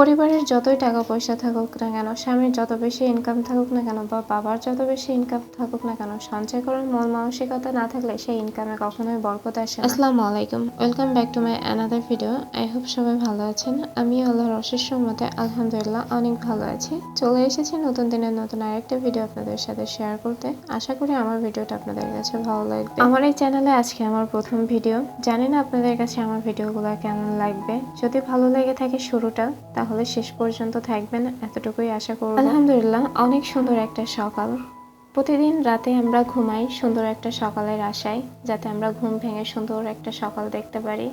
পরিবারের যতই টাকা পয়সা থাকুক না কেন, স্বামীর যত বেশি ইনকাম থাকুক না কেন বা বাবার যত বেশি ইনকাম থাকুক না কেন, সঞ্চয় করার মন মানসিকতা না থাকলে সেই ইনকামে কখনোই বরকত আসে। আসসালামু আলাইকুম। Welcome back to my another video I hope সবাই ভালো আছেন। আমি আল্লাহর অশেষ মতে আলহামদুলিল্লাহ অনেক ভালো আছি। চলে এসেছি নতুন দিনের নতুন আরেকটা ভিডিও আপনাদের সাথে শেয়ার করতে। আশা করি আমার ভিডিওটা আপনাদের কাছে ভালো লাগবে। আমার এই চ্যানেলে আজকে আমার প্রথম ভিডিও জানি না আপনাদের কাছে আমার ভিডিওগুলো কেমন লাগবে। যদি ভালো লেগে থাকে শুরুটা, তাহলে শেষ পর্যন্ত থাকবেন, এতটুকুই আশা করব। আলহামদুলিল্লাহ, অনেক সুন্দর একটা সকাল। প্রতিদিন রাতে আমরা ঘুমাই সুন্দর একটা সকালের আশায়, যাতে আমরা ঘুম ভেঙে সুন্দর একটা সকাল দেখতে পারি।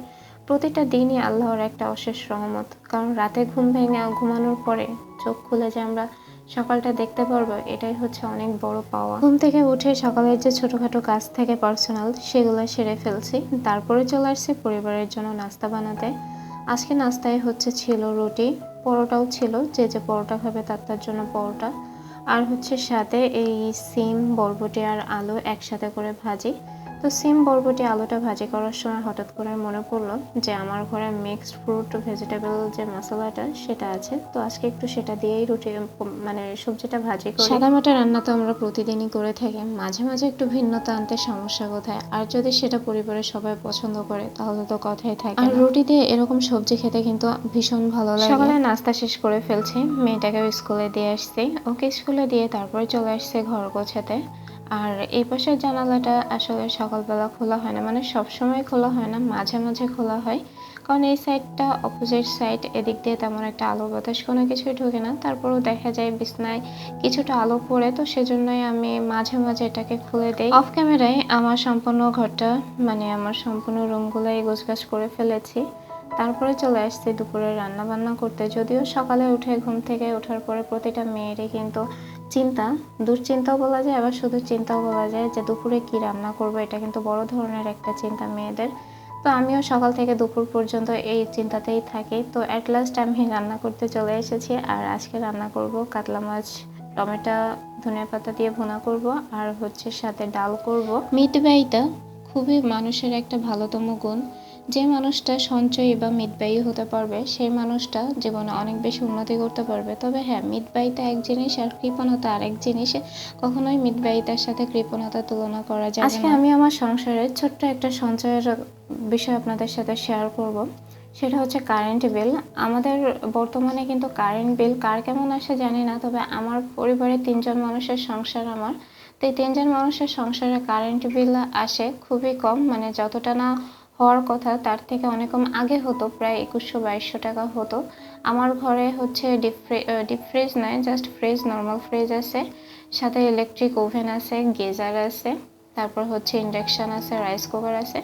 প্রতিটা দিনই আল্লাহর একটা অশেষ রহমত, কারণ রাতে ঘুম ভেঙে ঘুমানোর পরে চোখ খুলে যে আমরা সকালটা দেখতে পারব, এটাই হচ্ছে অনেক বড় পাওয়া। ঘুম থেকে উঠে সকালের যে ছোটখাটো কাজ থেকে পার্সোনাল সেগুলো সেরে ফেলছি। তারপরে চলে আসছে পরিবারের জন্য নাস্তা বানাতে। আজকে নাস্তায় হচ্ছে ছিল রুটি, পরোটাও ছিল, যে যে পরোটা খাবে তার তার জন্য পরোটা। আর হচ্ছে সাথে এই সিম, বরবটি আর আলু একসাথে করে ভাজি। তো সিম বরবটি আলুটা ভাজি করার সময় হঠাৎ করে মনে পড়ল যে আমার ঘরে মিক্সড ফ্রুট ভেজিটেবল যে মশলাটা সেটা আছে। তো আজকে একটু সেটা দিয়েই রুটি মানে সবজিটা ভাজি করি। সাদামাটা রান্না তো আমরা প্রতিদিনই করে থাকি। মাঝে মাঝে একটু ভিন্নতা আনতে সমস্যা কোথায়? আর যদি সেটা পরিবারের সবাই পছন্দ করে তাহলে তো কথাই থাকে আর রুটি দিয়ে এরকম সবজি খেতে কিন্তু ভীষণ ভালো লাগে। সকালে নাস্তা শেষ করে ফেলছি। মেয়েটাকে স্কুলে দিয়ে আসছি। ওকে স্কুলে দিয়ে তারপরে চলে আসছে ঘর গোছাতে। আর এই পাশের জানালাটা আসলে সকালবেলা খোলা হয় না মানে সব সময় খোলা হয় না, মাঝে মাঝে খোলা হয়। কারণ এই সাইডটা অপোজিট সাইড এদিক দিয়ে তেমন একটা আলো বাতাস কোনো কিছুই ঢোকে না। তারপরেও দেখা যায় বিছনায় কিছুটা আলো পড়ে, তো সেজন্যই আমি মাঝে মাঝে এটাকে খুলে দেই। অফ ক্যামেরায় আমার সম্পূর্ণ ঘরটা মানে আমার সম্পূর্ণ রুমগুলাই গোছগাছ করে ফেলেছি। তারপরে চলে আসছি দুপুরে রান্না বান্না করতে। যদিও সকালে উঠে ঘুম থেকে ওঠার পরে প্রতিটা মেয়েরই কিন্তু চিন্তা, দুশ্চিন্তাও বলা যায়, আবার শুধু চিন্তাও বলা যায় যে দুপুরে কি রান্না করব, এটা কিন্তু বড় ধরনের একটা চিন্তা মেয়েদের। তো আমিও সকাল থেকে দুপুর পর্যন্ত এই চিন্তাতেই থাকি। তো অ্যাট লাস্ট আমি রান্না করতে চলে এসেছি, আর আজকে রান্না করব কাতলা মাছ, টমেটো, ধনিয়া পাতা দিয়ে ভুনা করব, আর হচ্ছে সাথে ডাল করব। মিট বাইটা খুবই মানুষের একটা ভালোতম গুণ। যে মানুষটা সঞ্চয়ী বা মিতব্যয়ী হতে পারবে সেই মানুষটা জীবনে অনেক বেশি উন্নতি করতে পারবে। তবে হ্যাঁ মিতব্যয়িতা এক জিনিস আর কৃপণতা আরেক জিনিস কখনোই মিতব্যয়িতার সাথে কৃপণতার তুলনা করা যায় আজকে আমি আমার সংসারের ছোট্ট একটা সঞ্চয়ের বিষয় আপনাদের সাথে শেয়ার করব। সেটা হচ্ছে কারেন্ট বিল আমাদের বর্তমানে কিন্তু কারেন্ট বিল কার কেমন আসে জানি না তবে আমার পরিবারের তিনজন মানুষের সংসার আমার তো এই তিনজন মানুষের সংসারে কারেন্ট বিল আসে খুবই কম মানে যতটা না হওয়ার কথা তার থেকে অনেক কম। আগে হতো, প্রায় একুশশো বাইশশো টাকা হতো। আমার ঘরে হচ্ছে ডিপ ফ্রি ডিপ ফ্রিজ নয় জাস্ট ফ্রিজ নর্মাল ফ্রিজ আছে। সাথে ইলেকট্রিক ওভেন আছে গেজার আছে। তারপর হচ্ছে ইন্ডাকশান আছে রাইস কুকার আছে।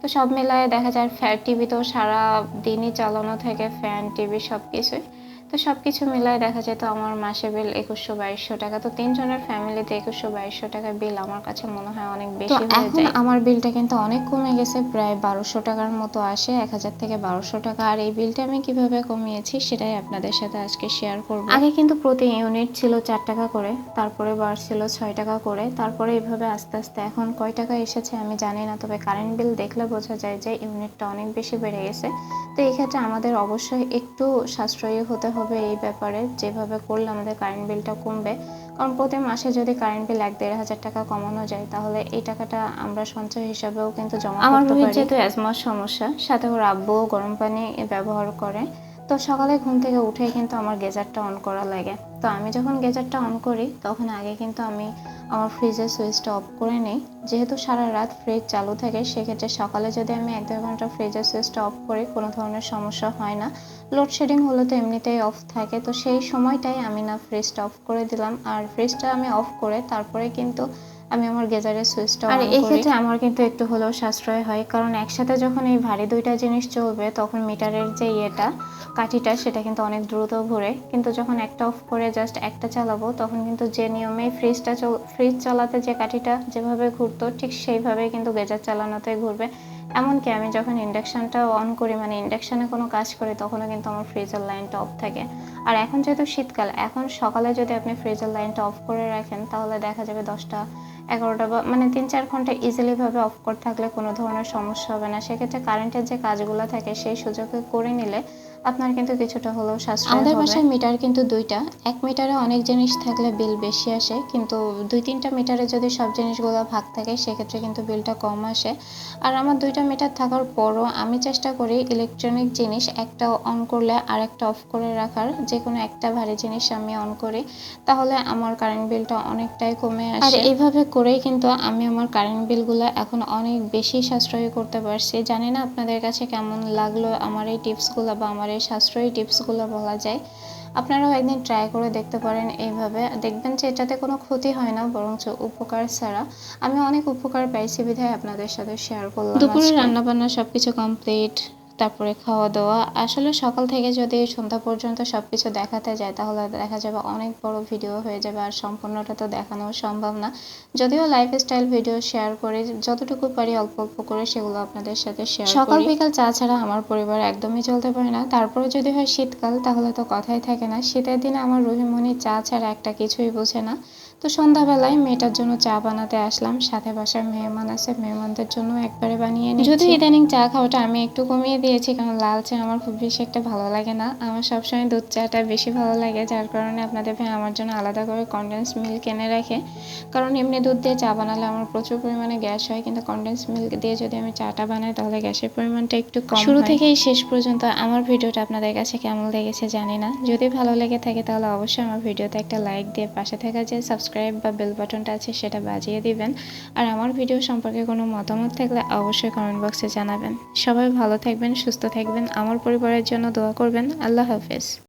তো সব মিলায় দেখা যায় ফ্যান টিভি তো সারা দিনই চালানো থাকে ফ্যান টিভি সব কিছুই তো সব কিছু মিলায় দেখা যেত আমার মাসে বিল একুশশো বাইশশো টাকা। তো তিনজনের ফ্যামিলিতে একুশশো বাইশশো টাকা বিল আমার কাছে মনে হয় অনেক বেশি হয়ে যায়। আমার বিলটা কিন্তু অনেক কমে গেছে প্রায় বারোশো টাকার মতো আসে এক হাজার থেকে বারোশো টাকা। আর এই বিলটা আমি কীভাবে কমিয়েছি সেটাই আপনাদের সাথে আজকে শেয়ার করব। আগে কিন্তু প্রতি ইউনিট ছিল চার টাকা করে তারপরে বাড়ছিল ছয় টাকা করে তারপরে এইভাবে আস্তে আস্তে। এখন কয় টাকা এসেছে আমি জানি না তবে কারেন্ট বিল দেখলে বোঝা যায় যে ইউনিটটা অনেক বেশি বেড়ে গেছে। তো এই ক্ষেত্রে আমাদের অবশ্যই একটু সাশ্রয়ী হতে হবে এই ব্যাপারে যেভাবে করলে আমাদের কারেন্ট বিলটা কমবে। কারণ প্রতি মাসে যদি কারেন্ট বিল এক দেড় হাজার টাকা কমানো যায় তাহলে এই টাকাটা আমরা সঞ্চয় হিসাবেও কিন্তু জমা আমার যেহেতু অ্যাজমার সমস্যা সাথে ওর আব্বুও গরম পানি ব্যবহার করে তো সকালে ঘুম থেকে উঠে কিন্তু আমার গেজারটা অন করা লাগে। তো আমি যখন গেজারটা অন করি তখন আগে কিন্তু আমি আমার ফ্রিজের সুইচটা অফ করে নেই। যেহেতু সারা রাত ফ্রিজ চালু থাকে, সেক্ষেত্রে সকালে যদি আমি এক দেড় ঘণ্টা ফ্রিজের সুইচটা অফ করি, কোনো ধরনের সমস্যা হয় না। লোডশেডিং হলে তো এমনিতেই অফ থাকে। তো সেই সময়টাই আমি না ফ্রিজটা অফ করে দিলাম। আর ফ্রিজটা আমি অফ করে তারপরে কিন্তু আমি আমার গেজারের সুইচটা আর এই ক্ষেত্রে আমার কিন্তু একটু হলেও সাশ্রয় হয় কারণ একসাথে যখন এই ভারী দুইটা জিনিস চলবে তখন মিটারের যে ইয়েটা কাঠিটা সেটা কিন্তু অনেক দ্রুত ঘুরে। কিন্তু যখন একটা অফ করে জাস্ট একটা চালাবো তখন কিন্তু যে নিয়মে ফ্রিজটা ফ্রিজ চালাতে যে কাঠিটা যেভাবে ঘুরতো ঠিক সেইভাবে কিন্তু গেজার চালানোতে ঘুরবে। এমনকি আমি যখন ইন্ডাকশানটা অন করি মানে ইন্ডাকশানে কোনো কাজ করি, তখনও কিন্তু আমার ফ্রিজের লাইনটা অফ থাকে। আর এখন যেহেতু শীতকাল, এখন সকালে যদি আপনি ফ্রিজের লাইনটা অফ করে রাখেন, তাহলে দেখা যাবে দশটা এগারোটা বা মানে তিন চার ঘণ্টা ইজিলিভাবে অফ করে থাকলে কোনো ধরনের সমস্যা হবে না। সেক্ষেত্রে কারেন্টের যে কাজগুলো থাকে, সেই সুযোগে করে নিলে আপনার কিন্তু কিছুটা হলেও সাশ্রয় আমাদের বাসায় মিটার কিন্তু দুইটা। এক মিটারে অনেক জিনিস থাকলে বিল বেশি আসে কিন্তু দুই তিনটা মিটারে যদি সব জিনিসগুলো ভাগ থাকে সেক্ষেত্রে কিন্তু বিলটা কম আসে। আর আমার দুইটা মিটার থাকার পরও আমি চেষ্টা করি ইলেকট্রনিক জিনিস একটা অন করলে আর একটা অফ করে রাখার। যে কোনো একটা ভারী জিনিস আমি অন করি তাহলে আমার কারেন্ট বিলটা অনেকটাই কমে আসে। আর এইভাবে করেই কিন্তু আমি আমার কারেন্ট বিলগুলো এখন অনেক বেশি সাশ্রয়ী করতে পারছি। জানি না আপনাদের কাছে কেমন লাগল আমার এই টিপসগুলো বা আমার এই সাশ্রয়ী টিপসগুলো বলা যায়। আপনারাও একদিন ট্রাই করে দেখতে পারেন এইভাবে। দেখবেন যে এটাতে কোনো ক্ষতি হয় না বরঞ্চ উপকার ছাড়া। আমি অনেক উপকার পাইছি বিধায় আপনাদের সাথে শেয়ার করলাম দুপুরে রান্না বান্না সবকিছু কমপ্লিট তারপরে খাওয়া দাওয়া। আসলে সকাল থেকে যদি সন্ধ্যা পর্যন্ত সবকিছু দেখাতে যায় তাহলে দেখা যাবে অনেক বড় ভিডিও হয়ে যাবে আর সম্পূর্ণটা তো দেখানো সম্ভব না। যদিও লাইফস্টাইল ভিডিও শেয়ার করি যতটুকু পারি অল্প অল্প করে সেগুলো আপনাদের সাথে শেয়ার সকাল বিকাল চা ছাড়া আমার পরিবার একদমই চলতে পারে না। তারপরে যদি হয় শীতকাল তাহলে তো কথাই থাকে না। শীতের দিনে আমার রহিমণি চা ছাড়া একটা কিছুই বোঝে না। তো সন্ধ্যাবেলায় মেয়েটার জন্য চা বানাতে আসলাম। সাথে বাসার মেহমান আছে মেহমানদের জন্য একবারে বানিয়ে নিই যদি ইদানিং চা খাওয়াটা আমি একটু কমিয়ে দিয়েছি কারণ লাল চা আমার খুব বেশি একটা ভালো লাগে না। আমার সবসময় দুধ চাটা বেশি ভালো লাগে যার কারণে আপনাদের ভাই আমার জন্য আলাদা করে কনডেন্স মিল্ক এনে রাখে। কারণ এমনি দুধ দিয়ে চা বানালে আমার প্রচুর পরিমাণে গ্যাস হয় কিন্তু কনডেন্স মিল্ক দিয়ে যদি আমি চাটা বানাই তাহলে গ্যাসের পরিমাণটা একটু কম শুরু থেকেই শেষ পর্যন্ত আমার ভিডিওটা আপনাদের কাছে কেমন লেগেছে জানি না। যদি ভালো লেগে থাকে তাহলে অবশ্যই আমার ভিডিওতে একটা লাইক দিয়ে পাশে থাকা যে সাবস্ক্রাইব বা বেল বাটনটা আছে সেটা বাজিয়ে দিবেন। আর আমার ভিডিও সম্পর্কে কোনো মতামত থাকলে অবশ্যই কমেন্ট বক্সে জানাবেন। সবাই ভালো থাকবেন, সুস্থ থাকবেন। আমার পরিবারের জন্য দোয়া করবেন। আল্লাহ হাফেজ।